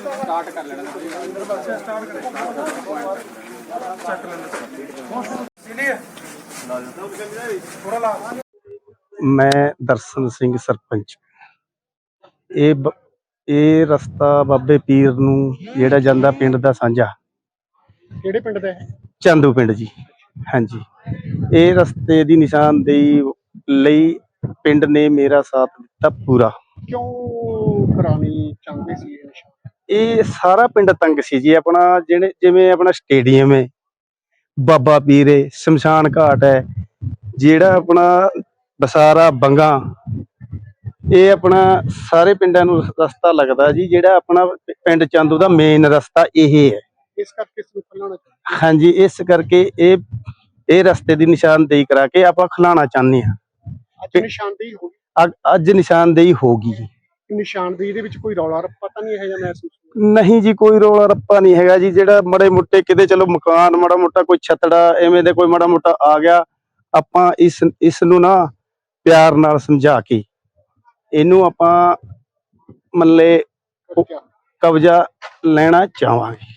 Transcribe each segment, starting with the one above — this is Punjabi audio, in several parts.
ਸਟਾਰਟ ਕਰ ਲੈਣਾ ਅੰਦਰ ਪਾਸੇ ਸਟਾਰਟ ਕਰੇ ਚੱਕ ਲੈਣਾ ਸੀਡੀ ਥੋੜਾ ਲਾ ਮੈਂ ਦਰਸ਼ਨ ਸਿੰਘ ਸਰਪੰਚ। ਇਹ ਇਹ ਰਸਤਾ ਬਾਬੇ ਪੀਰ ਨੂੰ ਜਿਹੜਾ ਜਾਂਦਾ ਪਿੰਡ ਦਾ ਸਾਂਝਾ। ਕਿਹੜੇ ਪਿੰਡ ਦਾ ਹੈ? ਚੰਦੂ ਪਿੰਡ ਜੀ ਹਾਂਜੀ। ਇਹ ਰਸਤੇ ਦੀ ਨਿਸ਼ਾਨਦੇਹੀ ਲਈ ਪਿੰਡ ਨੇ ਮੇਰਾ ਸਾਥ ਦਿੱਤਾ ਪੂਰਾ। ਕਿਉਂ ਕਰਾਣੀ ਚਾਹੁੰਦੇ ਸੀ ਇਹ ਨਿਸ਼ਾਨ? ਇਹ ਸਾਰਾ ਪਿੰਡ ਤੰਗ ਸੀ ਜੀ ਆਪਣਾ ਜਿਹੜੇ ਜਿਵੇਂ ਆਪਣਾ ਸਟੇਡੀਅਮ ਹੈ ਬਾਬਾ ਪੀਰ ਸ਼ਮਸ਼ਾਨ ਘਾਟ ਹੈ ਜਿਹੜਾ ਆਪਣਾ ਬਸਾਰਾ ਬੰਗਾ ਇਹ ਆਪਣਾ ਸਾਰੇ ਪਿੰਡਾਂ ਨੂੰ ਰਸਤਾ ਲੱਗਦਾ ਜੀ ਜਿਹੜਾ ਆਪਣਾ ਪਿੰਡ ਚੰਦੂ ਦਾ ਮੇਨ ਰਸਤਾ ਇਹ ਹੈ ਇਸ ਕਰਕੇ ਇਸ ਨੂੰ ਖੁੱਲਣਾ ਹਾਂਜੀ ਇਸ ਕਰਕੇ ਇਹ ਇਹ ਰਸਤੇ ਦੀ ਨਿਸ਼ਾਨਦੇਹੀ ਕਰਾ ਕੇ ਆਪਾਂ ਖਿਲਾਣਾ ਚਾਹੁੰਦੇ ਹਾਂ। ਅੱਜ ਨਿਸ਼ਾਨਦੇਹੀ ਹੋ ਅ- ਅੱਜ ਨਿਸ਼ਾਨਦੇਹੀ ਗਈ ਦੇ ਵਿੱਚ ਕੋਈ ਰੌਲਾ ਰੱਪਾ ਤਾਂ ਨਹੀਂ ਹੈ ਜਾਂ ਮਹਿਸੂਸ ਹੋਇਆ? ਨਹੀਂ ਜੀ ਕੋਈ ਰੋਲਾ ਰੱਪਾ ਨਹੀਂ ਹੈਗਾ ਜੀ। ਜਿਹੜਾ ਮੜੇ ਮੁੱਟੇ ਕਿਤੇ ਚਲੋ ਮਕਾਨ ਮਾੜਾ ਮੋਟਾ ਕੋਈ ਛਤੜਾ ਐਵੇਂ ਦੇ ਕੋਈ ਮਾੜਾ ਮੋਟਾ ਆ ਗਿਆ ਆਪਾਂ ਇਸ ਇਸ ਨੂੰ ਨਾ ਪਿਆਰ ਨਾਲ ਸਮਝਾ ਕੇ ਇਹਨੂੰ ਆਪਾਂ ਮੱਲੇ ਕਬਜ਼ਾ। ਕਬਜ਼ਾ ਲੈਣਾ ਚਾਹਾਂਗੇ।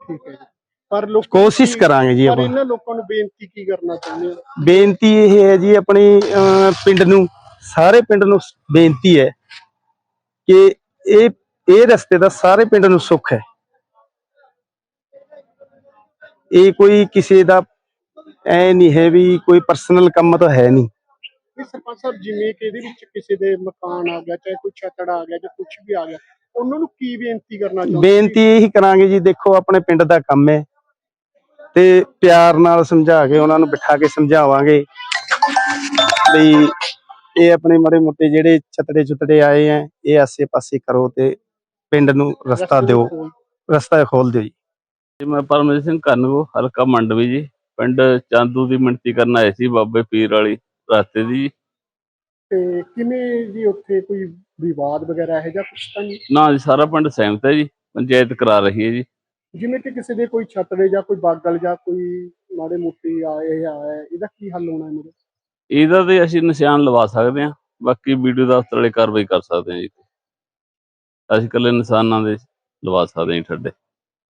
ਠੀਕ ਹੈ ਜੀ। ਪਰ ਲੋਕ ਕੋਸ਼ਿਸ਼ ਕਰਾਂਗੇ ਜੀ ਪਰ ਆਪਾਂ। ਇਹਨਾਂ ਲੋਕਾਂ ਨੂੰ ਬੇਨਤੀ ਕੀ ਕਰਨਾ ਚਾਹੁੰਦੇ ਆ ਬੇਨਤੀ ਇਹ ਹੈ ਜੀ ਆਪਣੀ ਅਹ, ਪਿੰਡ ਨੂੰ ਸਾਰੇ ਪਿੰਡ ਨੂੰ ਬੇਨਤੀ ਹੈ ਕਿ ਇਹ ਇਹ ਰਸਤੇ ਦਾ ਸਾਰੇ ਪਿੰਡ ਨੂੰ ਸੁੱਖ ਹੈ। ਇਹ ਕੋਈ ਕਿਸੇ ਦਾ ਐ ਨਹੀਂ ਹੈ ਵੀ ਕੋਈ ਪਰਸਨਲ ਕੰਮ ਤਾਂ ਹੈ ਨਹੀਂ। ਵੀ ਸਰਪੰਚ ਸਾਹਿਬ ਜਿਵੇਂ ਕਿ ਇਹਦੇ ਵਿੱਚ ਕਿਸੇ ਦੇ ਮਕਾਨ ਆ ਗਿਆ ਚਾਹੇ ਕੋਈ ਛੱਤੜ ਆ ਗਿਆ ਜਾਂ ਕੁਝ ਵੀ ਆ ਗਿਆ ਉਹਨਾਂ ਨੂੰ ਕੀ ਬੇਨਤੀ ਕਰਨਾ ਚਾਹੁੰਦੇ ਬੇਨਤੀ ਇਹੀ ਕਰਾਂਗੇ ਜੀ ਦੇਖੋ ਆਪਣੇ ਪਿੰਡ ਦਾ ਕੰਮ ਹੈ। ਤੇ ਪਿਆਰ ਨਾਲ ਸਮਝਾ ਕੇ ਉਹਨਾਂ ਨੂੰ ਬਿਠਾ ਕੇ ਸਮਝਾਵਾਂਗੇ ਵੀ ਇਹ ਆਪਣੇ ਮਾੜੇ ਮੋਟੇ ਜਿਹੜੇ ਛਤੜੇ ਛੁਤੜੇ ਆਏ ਆ ਇਹ ਆਸੇ ਪਾਸੇ ਕਰੋ ਤੇ ਪਿੰਡ ਨੂੰ ਰਸਤਾ ਦਿਓ। ਰਸਤਾ ਖੋਲ ਦਿਓ ਜੀ। ਜੀ ਮੈਂ ਪਰਮਜੀਤ ਸਿੰਘ ਕੰਨਗੋ ਹਲਕਾ ਮੰਡਵੀ ਜੀ। ਪਿੰਡ ਚਾਂਦੂ ਦੀ ਮਿਣਤੀ ਕਰਨ ਆਏ ਸੀ ਬਾਬੇ ਪੀਰ ਵਾਲੀ ਰਸਤੇ ਦੀ। ਤੇ ਕਿਵੇਂ ਜੀ ਉੱਥੇ ਕੋਈ ਵਿਵਾਦ ਵਗੈਰਾ ਹੈ ਜਾਂ ਕੁਝ ਤਾਂ ਨਹੀਂ? ਨਾ ਜੀ ਸਾਰਾ ਪਿੰਡ ਸਹਿਮਤ ਹੈ ਜੀ। ਪੰਚਾਇਤ ਕਰਾ ਰਹੀ ਹੈ ਜੀ। ਜਿਵੇਂ ਕਿ ਕਿਸੇ ਦੇ ਕੋਈ ਛੱਤੜੇ ਜਾਂ ਕੋਈ ਬਾਗਲ ਜਾਂ ਕੋਈ ਮਾੜੇ ਮੋਟੀ ਆਏ ਆ ਇਹਦਾ ਕੀ ਹੱਲ ਹੋਣਾ ਹੈ ਮੇਰੇ ਇਹਦਾ ਤੇ ਅਸੀਂ ਨਿਸ਼ਾਨ ਲਵਾ ਸਕਦੇ ਹਾਂ, ਬਾਕੀ ਵੀਡੀਓ ਦਫ਼ਤਰ ਵਾਲੇ ਕਾਰਵਾਈ ਕਰ ਸਕਦੇ ਹਾਂ ਜੀ। ਅਸੀਂ ਇਕੱਲੇ ਨਿਸ਼ਾਨਾਂ ਦੇ ਲਵਾ ਸਕਦੇ ਹਾਂ ਜੀ, ਠੱਡੇ।